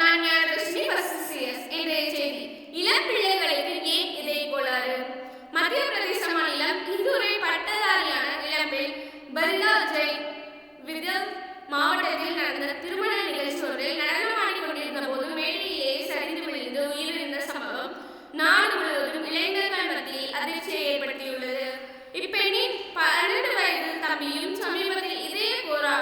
நான் ஞானதர்ஷினி பசிசியஸ் இன்றைய செய்தி இளம் பிள்ளைகளுக்கு ஏன் இதய கோளாறு? மத்திய பிரதேச மாநிலம் இந்தூரில் பட்டதாரியான இளம்பெண் பரிதா ஜெய் விதம் மாவட்டத்தில் நடந்த திருமண நிகழ்ச்சி ஒன்றில் நடனமாடிக் கொண்டிருந்த போது மேடையிலே சரிந்து விழுந்து உயிரிழந்த சம்பவம் நாடு முழுவதும் இளைஞர்கள் மத்தியில் அதிர்ச்சியை ஏற்படுத்தியுள்ளது. இப்பெண்ணின் பன்னெண்டு வயது தம்பியும் சமீபத்தில் இதே போரா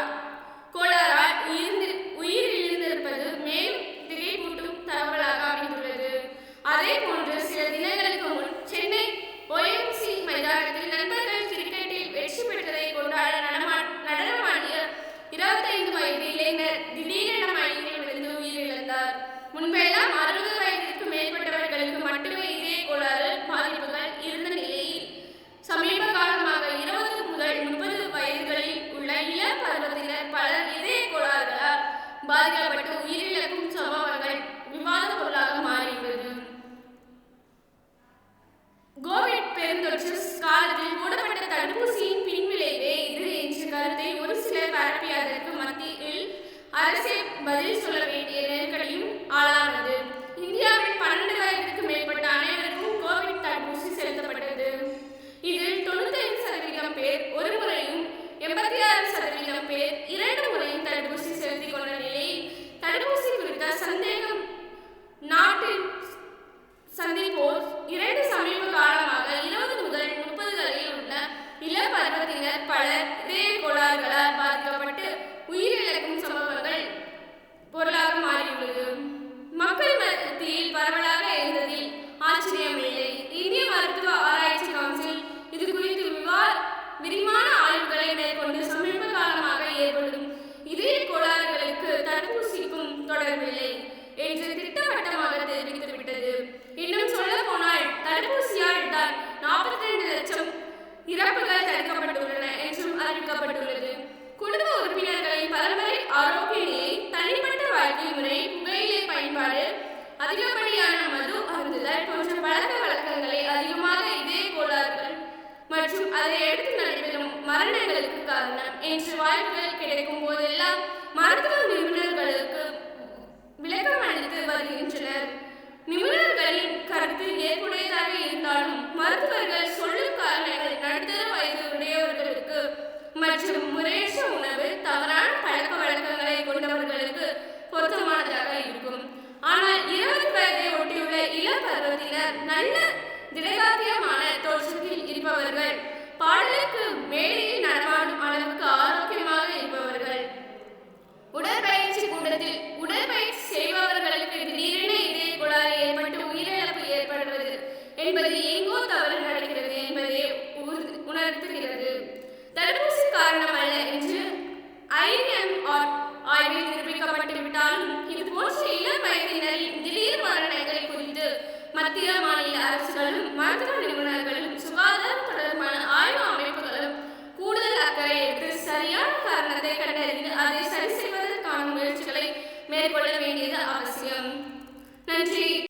முன்பெல்லாம் அறுபது வயதிற்கு மேற்பட்டவர்களுக்கு மட்டுமே இதய கோளாறு பாதிப்புகள் இருந்த நிலையில் சமீப காலமாக இருபது முதல் முப்பது வயதுகளில் உள்ள இள பருவத்தினர் பலர் இதய கோளாறுகளால் பாதிக்கப்பட்டு உயிரிழக்கும் சம்பவங்கள் விவாத பொருளாக மாறியுள்ளது. கோவிட் பெருந்தொற்று காலத்தில் போடப்பட்ட தடுப்பூசியின் பின்விளைவே இது என்ற கருத்தை ஒரு சிலர் பரப்பியதற்கு மத்தியில் அரசே பதில் சொல்ல வேண்டும் சந்திப்போர் இரண்டு சமீப வாய்ப்புகள் கிடைக்கும் போதெல்லாம் மருத்துவ நிபுணர்களுக்கு விளக்கம் அளித்து வருகின்றனர். நிபுணர்களின் கருத்து ஏற்புடையதாக இருந்தாலும் மருத்துவர்கள் சொல்லும் காரணங்கள் நடுத்தர வயது உடையவர்களுக்கு மற்றும் முறையற்ற உணவு தவறான பழக்க வழக்கங்களை கொண்டவர்களுக்கு பொருத்தமானதாக இருக்கும். ஆனால் இருபது வயதை ஒட்டியுள்ள இள பருவத்தினர் நல்ல திடகாத்தியமான தோற்றத்தில் இருப்பவர்கள் பாடலுக்கு மேலே மத்திய மாநில அரசுகளும் மருத்துவ நிபுணர்களும் சுகாதாரம் தொடர்பான ஆய்வு அமைப்புகளும் கூடுதல் அக்கறை எடுத்து சரியான காரணத்தை கண்டறிந்து அதை சரி செய்வதற்கான முயற்சிகளை மேற்கொள்ள வேண்டியது அவசியம். நன்றி.